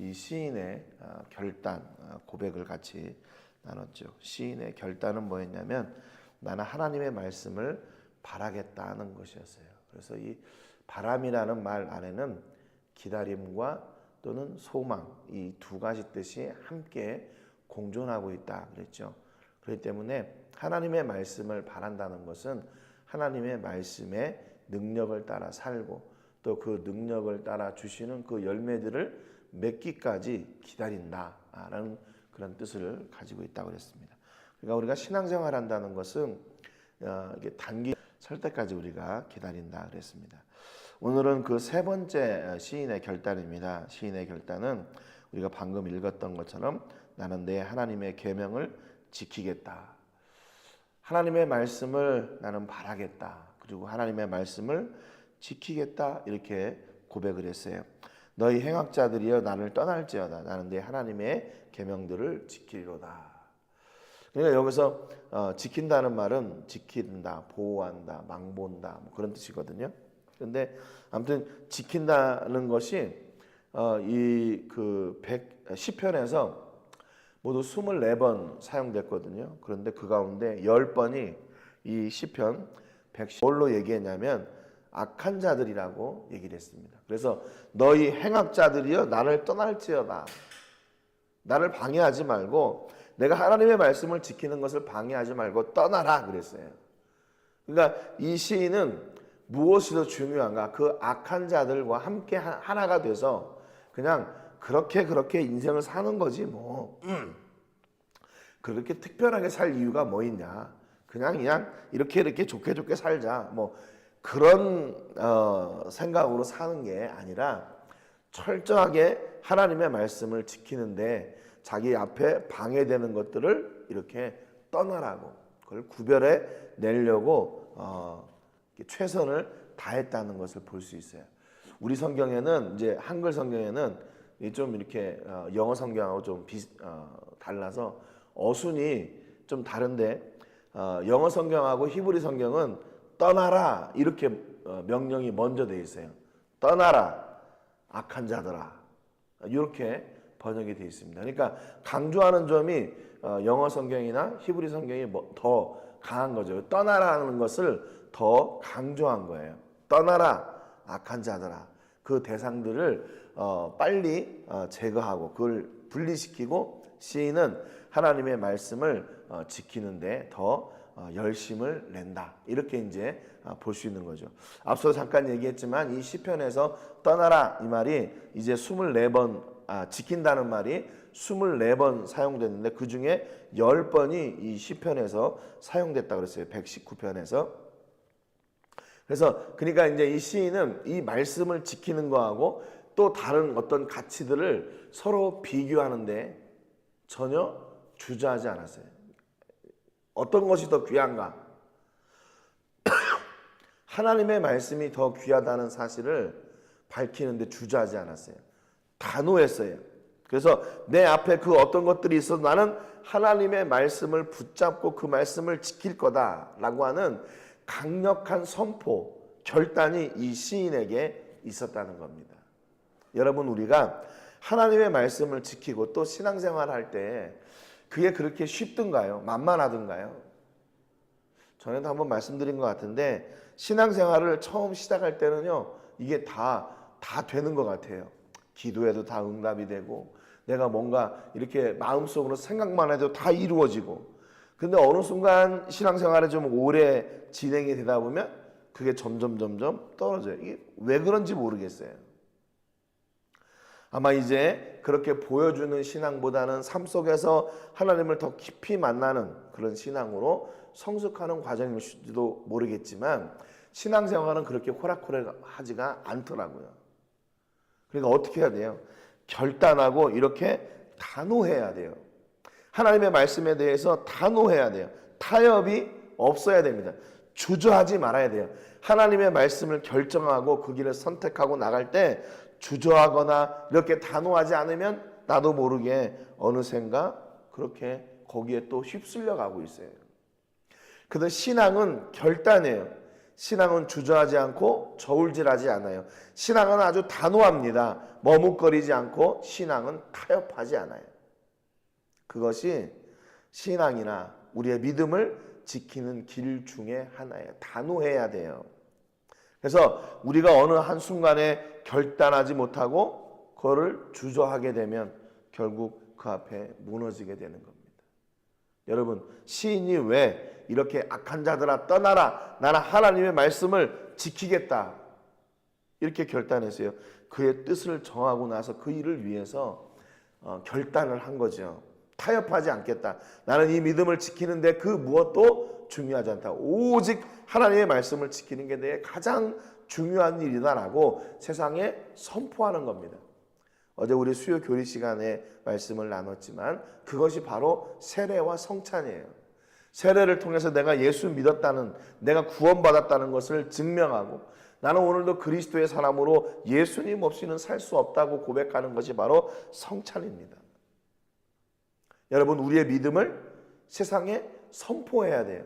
이 시인의 어, 결단 어, 고백을 같이 나눴죠. 시인의 결단은 뭐였냐면 나는 하나님의 말씀을 바라겠다는 것이었어요. 그래서 이 바람이라는 말 안에는 기다림과 또는 소망 이 두 가지 뜻이 함께 공존하고 있다 그랬죠. 그렇기 때문에 하나님의 말씀을 바란다는 것은 하나님의 말씀의 능력을 따라 살고 또 그 능력을 따라 주시는 그 열매들을 맺기까지 기다린다라는 그런 뜻을 가지고 있다고 그랬습니다. 그러니까 우리가 신앙생활 한다는 것은 어, 이게 단기 설 때까지 우리가 기다린다 그랬습니다. 오늘은 그 세 번째 시인의 결단입니다. 시인의 결단은 우리가 방금 읽었던 것처럼 나는 내 하나님의 계명을 지키겠다. 하나님의 말씀을 나는 바라겠다. 그리고 하나님의 말씀을 지키겠다. 이렇게 고백을 했어요. 너희 행악자들이여 나를 떠날지어다. 나는 내 하나님의 계명들을 지키리로다. 그러니까 여기서 어, 지킨다는 말은 지킨다, 보호한다, 망본다 뭐 그런 뜻이거든요. 근데 아무튼 지킨다는 것이 어, 이그 시편에서 모두 24번 사용됐거든요. 그런데 그 가운데 10번이 이 시편 110 뭘로 얘기했냐면 악한 자들이라고 얘기를 했습니다. 그래서 너희 행악자들이여 나를 떠날지어다. 나를 방해하지 말고 내가 하나님의 말씀을 지키는 것을 방해하지 말고 떠나라 그랬어요. 그러니까 이 시인은 무엇이 더 중요한가? 그 악한 자들과 함께 하나가 돼서 그냥 그렇게 그렇게 인생을 사는 거지 뭐. 음. 그렇게 특별하게 살 이유가 뭐 있냐? 그냥 그냥 이렇게 이렇게 좋게 좋게 살자. 뭐 그런 어, 생각으로 사는 게 아니라 철저하게 하나님의 말씀을 지키는데 자기 앞에 방해되는 것들을 이렇게 떠나라고 그걸 구별해 내려고 어, 최선을 다했다는 것을 볼 수 있어요. 우리 성경에는 이제 한글 성경에는 좀 이렇게 어, 영어 성경하고 좀 비, 어, 달라서 어순이 좀 다른데 어, 영어 성경하고 히브리 성경은 떠나라 이렇게 어, 명령이 먼저 돼 있어요. 떠나라 악한 자들아 이렇게 번역이 되어 있습니다. 그러니까 강조하는 점이 어, 영어 성경이나 히브리 성경이 뭐더 강한 거죠. 떠나라는 것을 더 강조한 거예요. 떠나라 악한 자들아 그 대상들을 어, 빨리 어, 제거하고 그걸 분리시키고 시인은 하나님의 말씀을 어, 지키는데 더 어, 열심을 낸다. 이렇게 이제 어, 볼수 있는 거죠. 앞서 잠깐 얘기했지만 이 시편에서 떠나라 이 말이 이제 24번 아, 지킨다는 말이 24번 사용됐는데 그 중에 10번이 이 시편에서 사용됐다 그랬어요. 119편에서. 그래서 그러니까 이제 이 시인은 이 말씀을 지키는 거하고 또 다른 어떤 가치들을 서로 비교하는데 전혀 주저하지 않았어요. 어떤 것이 더 귀한가? 하나님의 말씀이 더 귀하다는 사실을 밝히는데 주저하지 않았어요. 단호했어요. 그래서 내 앞에 그 어떤 것들이 있어도 나는 하나님의 말씀을 붙잡고 그 말씀을 지킬 거다라고 하는 강력한 선포, 결단이 이 시인에게 있었다는 겁니다. 여러분 우리가 하나님의 말씀을 지키고 또 신앙생활 할때 그게 그렇게 쉽든가요? 만만하든가요? 전에도 한번 말씀드린 것 같은데 신앙생활을 처음 시작할 때는요 이게 다 다 되는 것 같아요. 기도해도 다 응답이 되고 내가 뭔가 이렇게 마음속으로 생각만 해도 다 이루어지고 근데 어느 순간 신앙생활에 좀 오래 진행이 되다 보면 그게 점점 점점 떨어져요. 이게 왜 그런지 모르겠어요. 아마 이제 그렇게 보여주는 신앙보다는 삶 속에서 하나님을 더 깊이 만나는 그런 신앙으로 성숙하는 과정일지도 모르겠지만 신앙생활은 그렇게 호락호락하지가 않더라고요. 그러니까 어떻게 해야 돼요? 결단하고 이렇게 단호해야 돼요. 하나님의 말씀에 대해서 단호해야 돼요. 타협이 없어야 됩니다. 주저하지 말아야 돼요. 하나님의 말씀을 결정하고 그 길을 선택하고 나갈 때 주저하거나 이렇게 단호하지 않으면 나도 모르게 어느샌가 그렇게 거기에 또 휩쓸려 가고 있어요. 그래서 신앙은 결단이에요. 신앙은 주저하지 않고 저울질하지 않아요. 신앙은 아주 단호합니다. 머뭇거리지 않고 신앙은 타협하지 않아요. 그것이 신앙이나 우리의 믿음을 지키는 길 중에 하나예요. 단호해야 돼요. 그래서 우리가 어느 한순간에 결단하지 못하고 그거를 주저하게 되면 결국 그 앞에 무너지게 되는 겁니다. 여러분, 시인이 왜 이렇게 악한 자들아 떠나라. 나는 하나님의 말씀을 지키겠다. 이렇게 결단했어요. 그의 뜻을 정하고 나서 그 일을 위해서 어, 결단을 한 거죠. 타협하지 않겠다. 나는 이 믿음을 지키는데 그 무엇도 중요하지 않다. 오직 하나님의 말씀을 지키는 게 내 가장 중요한 일이다라고 세상에 선포하는 겁니다. 어제 우리 수요 교리 시간에 말씀을 나눴지만 그것이 바로 세례와 성찬이에요. 세례를 통해서 내가 예수 믿었다는 내가 구원받았다는 것을 증명하고 나는 오늘도 그리스도의 사람으로 예수님 없이는 살 수 없다고 고백하는 것이 바로 성찬입니다. 여러분 우리의 믿음을 세상에 선포해야 돼요.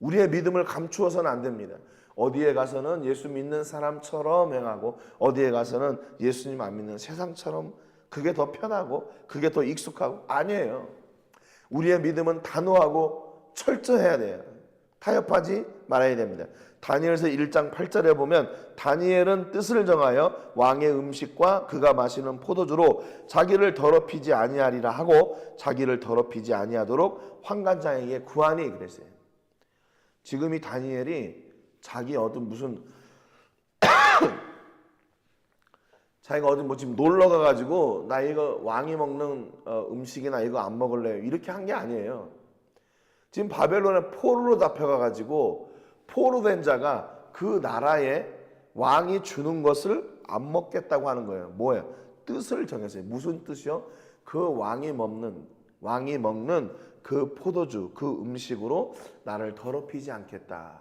우리의 믿음을 감추어서는 안 됩니다. 어디에 가서는 예수 믿는 사람처럼 행하고 어디에 가서는 예수님 안 믿는 세상처럼 그게 더 편하고 그게 더 익숙하고 아니에요. 우리의 믿음은 단호하고 철저해야 돼요. 타협하지 말아야 됩니다. 다니엘서 1장 8절에 보면 다니엘은 뜻을 정하여 왕의 음식과 그가 마시는 포도주로 자기를 더럽히지 아니하리라 하고 자기를 더럽히지 아니하도록 환관장에게 구하니 그랬어요. 지금 이 다니엘이 자기 어떤 무슨 자기가 어디 뭐 지금 놀러 가가지고 나 이거 왕이 먹는 어, 음식이나 이거 안 먹을래요 이렇게 한 게 아니에요. 지금 바벨론에 포로로 잡혀가 가지고 포로 된 자가 그 나라에 왕이 주는 것을 안 먹겠다고 하는 거예요. 뭐예요? 뜻을 정했어요. 무슨 뜻이요? 그 왕이 먹는 왕이 먹는 그 포도주, 그 음식으로 나를 더럽히지 않겠다.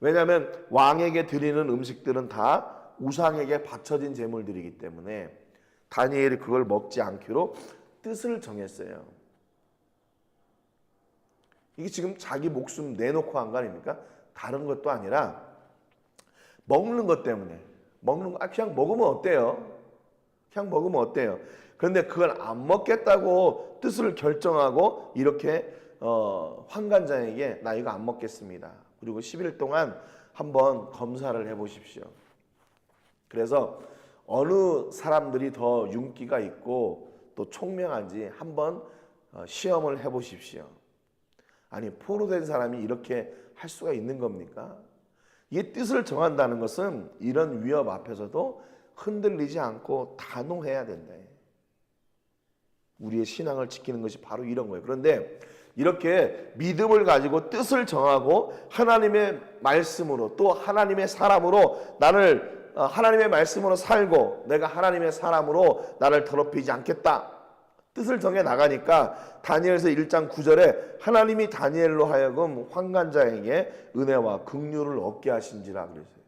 왜냐하면 왕에게 드리는 음식들은 다 우상에게 바쳐진 제물들이기 때문에 다니엘이 그걸 먹지 않기로 뜻을 정했어요. 이게 지금 자기 목숨 내놓고 한 거 아닙니까? 다른 것도 아니라 먹는 것 때문에 먹는 거 아, 그냥 먹으면 어때요? 그냥 먹으면 어때요? 그런데 그걸 안 먹겠다고 뜻을 결정하고 이렇게 어, 환관장에게 나 이거 안 먹겠습니다. 그리고 10일 동안 한번 검사를 해보십시오. 그래서 어느 사람들이 더 윤기가 있고 또 총명한지 한번 어, 시험을 해보십시오. 아니 포로 된 사람이 이렇게 할 수가 있는 겁니까? 이 뜻을 정한다는 것은 이런 위협 앞에서도 흔들리지 않고 단호해야 된다. 우리의 신앙을 지키는 것이 바로 이런 거예요. 그런데 이렇게 믿음을 가지고 뜻을 정하고 하나님의 말씀으로 또 하나님의 사람으로 나를 어, 하나님의 말씀으로 살고 내가 하나님의 사람으로 나를 더럽히지 않겠다. 뜻을 정해 나가니까 다니엘서 1장 9절에 하나님이 다니엘로 하여금 환관자에게 은혜와 긍휼을 얻게 하신지라 그랬어요.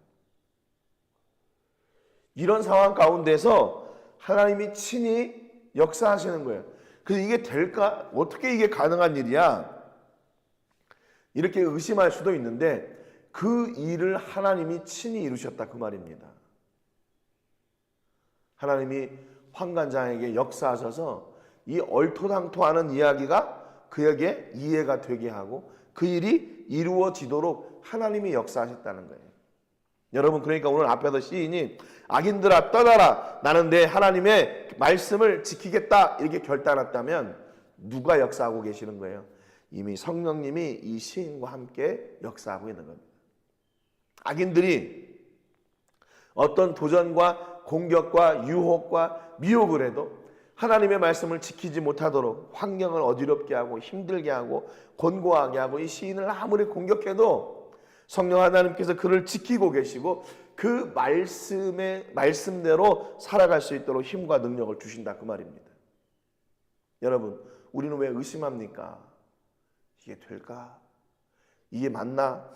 이런 상황 가운데서 하나님이 친히 역사하시는 거예요. 그래서 이게 될까? 어떻게 이게 가능한 일이야? 이렇게 의심할 수도 있는데 그 일을 하나님이 친히 이루셨다 그 말입니다. 하나님이 환관장에게 역사하셔서 이 얼토당토하는 이야기가 그에게 이해가 되게 하고 그 일이 이루어지도록 하나님이 역사하셨다는 거예요. 여러분 그러니까 오늘 앞에서 시인이 악인들아 떠나라 나는 내 하나님의 말씀을 지키겠다 이렇게 결단했다면 누가 역사하고 계시는 거예요? 이미 성령님이 이 시인과 함께 역사하고 있는 겁니다. 악인들이 어떤 도전과 공격과 유혹과 미혹을 해도 하나님의 말씀을 지키지 못하도록 환경을 어지럽게 하고 힘들게 하고 곤고하게 하고 이 시인을 아무리 공격해도 성령 하나님께서 그를 지키고 계시고 그 말씀의 말씀대로 살아갈 수 있도록 힘과 능력을 주신다 그 말입니다. 여러분, 우리는 왜 의심합니까? 이게 될까? 이게 맞나?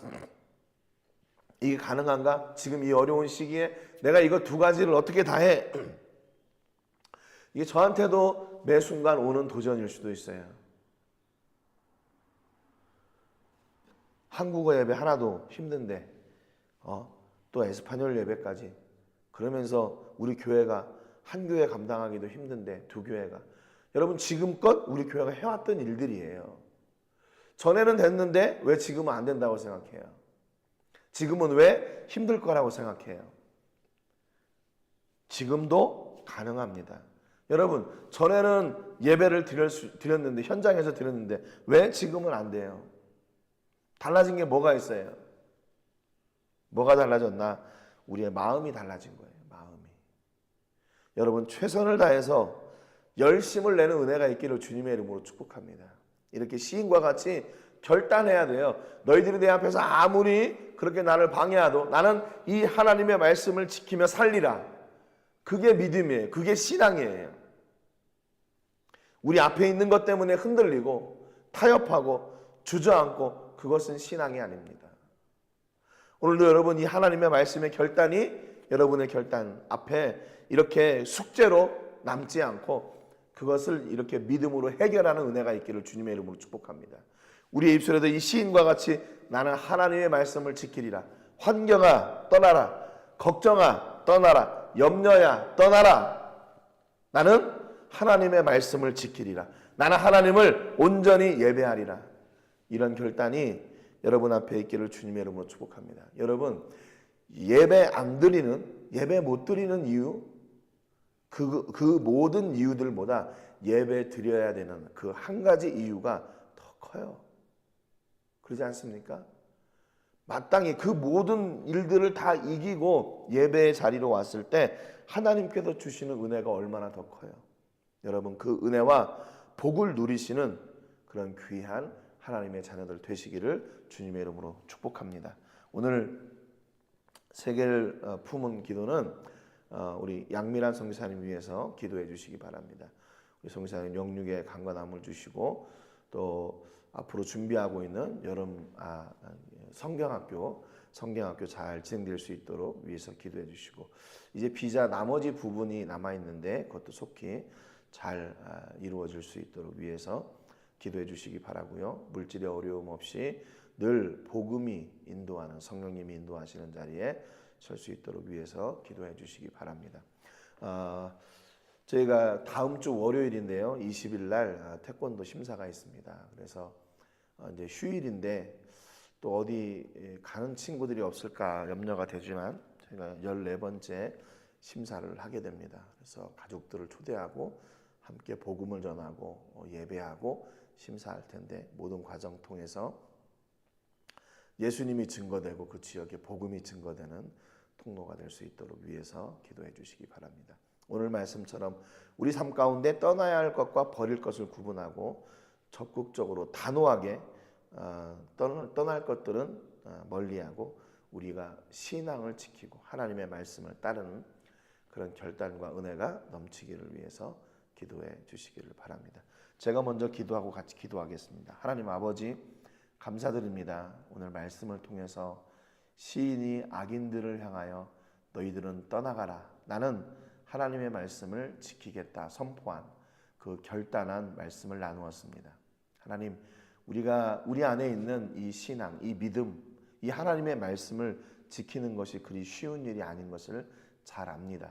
이게 가능한가? 지금 이 어려운 시기에 내가 이거 두 가지를 어떻게 다 해? 이게 저한테도 매 순간 오는 도전일 수도 있어요. 한국어 예배 하나도 힘든데 어, 또 에스파뇰 예배까지 그러면서 우리 교회가 한 교회 감당하기도 힘든데 두 교회가 여러분 지금껏 우리 교회가 해왔던 일들이에요. 전에는 됐는데 왜 지금은 안 된다고 생각해요? 지금은 왜 힘들 거라고 생각해요? 지금도 가능합니다. 여러분, 전에는 예배를 드렸, 드렸는데, 현장에서 드렸는데, 왜 지금은 안 돼요? 달라진 게 뭐가 있어요? 뭐가 달라졌나? 우리의 마음이 달라진 거예요, 마음이. 여러분, 최선을 다해서 열심을 내는 은혜가 있기를 주님의 이름으로 축복합니다. 이렇게 시인과 같이 결단해야 돼요. 너희들이 내 앞에서 아무리 그렇게 나를 방해하도 나는 이 하나님의 말씀을 지키며 살리라. 그게 믿음이에요. 그게 신앙이에요. 우리 앞에 있는 것 때문에 흔들리고 타협하고 주저앉고 그것은 신앙이 아닙니다. 오늘도 여러분 이 하나님의 말씀의 결단이 여러분의 결단 앞에 이렇게 숙제로 남지 않고 그것을 이렇게 믿음으로 해결하는 은혜가 있기를 주님의 이름으로 축복합니다. 우리의 입술에도 이 시인과 같이 나는 하나님의 말씀을 지키리라. 환경아 떠나라. 걱정아 떠나라. 염려야 떠나라. 나는 하나님의 말씀을 지키리라. 나는 하나님을 온전히 예배하리라. 이런 결단이 여러분 앞에 있기를 주님의 이름으로 축복합니다. 여러분 예배 안 드리는 예배 못 드리는 이유 그, 그 모든 이유들보다 예배 드려야 되는 그 한 가지 이유가 더 커요. 그러지 않습니까? 마땅히 그 모든 일들을 다 이기고 예배의 자리로 왔을 때 하나님께서 주시는 은혜가 얼마나 더 커요. 여러분 그 은혜와 복을 누리시는 그런 귀한 하나님의 자녀들 되시기를 주님의 이름으로 축복합니다. 오늘 세계를 어, 품은 기도는 어, 우리 양미란 성기사님 위해서 기도해 주시기 바랍니다. 우리 성기사님 영육의 강건함을 주시고 또 앞으로 준비하고 있는 여름 아, 성경학교 성경학교 잘 진행될 수 있도록 위해서 기도해 주시고 이제 비자 나머지 부분이 남아 있는데 그것도 속히 잘 아, 이루어질 수 있도록 위해서 기도해 주시기 바라고요. 물질의 어려움 없이 늘 복음이 인도하는 성령님이 인도하시는 자리에 설 수 있도록 위해서 기도해 주시기 바랍니다. 어, 저희가 다음 주 월요일인데요. 20일 날 아, 태권도 심사가 있습니다. 그래서 어, 이제 휴일인데 또 어디 예, 가는 친구들이 없을까 염려가 되지만 저희가 14번째 심사를 하게 됩니다. 그래서 가족들을 초대하고 함께 복음을 전하고 어, 예배하고 심사할 텐데 모든 과정 통해서 예수님이 증거되고 그 지역에 복음이 증거되는 통로가 될 수 있도록 위해서 기도해 주시기 바랍니다. 오늘 말씀처럼 우리 삶 가운데 떠나야 할 것과 버릴 것을 구분하고 적극적으로 단호하게 어, 떠날 것들은 어, 멀리하고 우리가 신앙을 지키고 하나님의 말씀을 따르는 그런 결단과 은혜가 넘치기를 위해서 기도해 주시기를 바랍니다. 제가 먼저 기도하고 같이 기도하겠습니다. 하나님 아버지 감사드립니다. 오늘 말씀을 통해서 시인이 악인들을 향하여 너희들은 떠나가라. 나는 하나님의 말씀을 지키겠다 선포한 그 결단한 말씀을 나누었습니다. 하나님, 우리가 우리 안에 있는 이 신앙, 이 믿음, 이 하나님의 말씀을 지키는 것이 그리 쉬운 일이 아닌 것을 잘 압니다.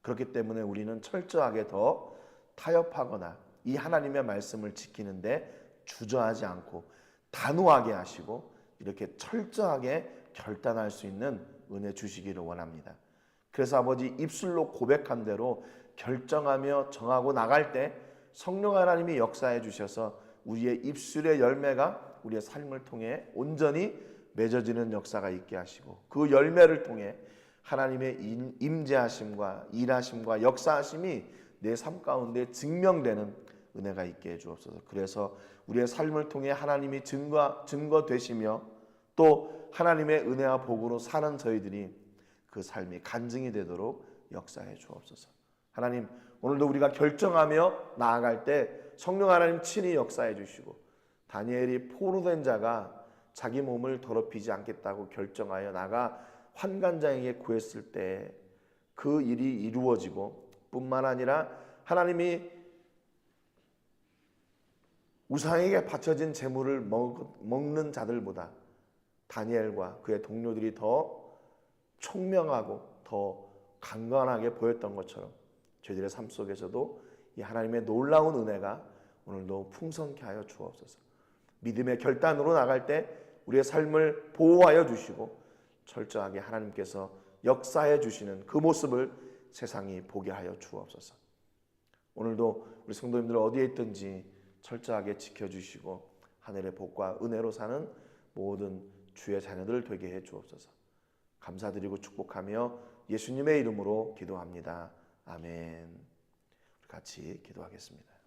그렇기 때문에 우리는 철저하게 더 타협하거나 이 하나님의 말씀을 지키는데 주저하지 않고 단호하게 하시고 이렇게 철저하게 결단할 수 있는 은혜 주시기를 원합니다. 그래서 아버지 입술로 고백한 대로 결정하며 정하고 나갈 때 성령 하나님이 역사해 주셔서 우리의 입술의 열매가 우리의 삶을 통해 온전히 맺어지는 역사가 있게 하시고 그 열매를 통해 하나님의 임재하심과 일하심과 역사하심이 내 삶 가운데 증명되는 은혜가 있게 해 주옵소서. 그래서 우리의 삶을 통해 하나님이 증거 증거 되시며 또 하나님의 은혜와 복으로 사는 저희들이 그 삶이 간증이 되도록 역사해 주옵소서. 하나님 오늘도 우리가 결정하며 나아갈 때 성령 하나님 친히 역사해 주시고 다니엘이 포로된 자가 자기 몸을 더럽히지 않겠다고 결정하여 나가 환관장에게 구했을 때 그 일이 이루어지고 뿐만 아니라 하나님이 우상에게 바쳐진 재물을 먹, 먹는 자들보다 다니엘과 그의 동료들이 더 총명하고 더 강건하게 보였던 것처럼 저희들의 삶 속에서도 이 하나님의 놀라운 은혜가 오늘도 풍성케 하여 주옵소서. 믿음의 결단으로 나갈 때 우리의 삶을 보호하여 주시고 철저하게 하나님께서 역사해 주시는 그 모습을 세상이 보게 하여 주옵소서. 오늘도 우리 성도님들 어디에 있든지 철저하게 지켜주시고 하늘의 복과 은혜로 사는 모든 주의 자녀들 되게 해 주옵소서. 감사드리고 축복하며 예수님의 이름으로 기도합니다. 아멘. 같이 기도하겠습니다.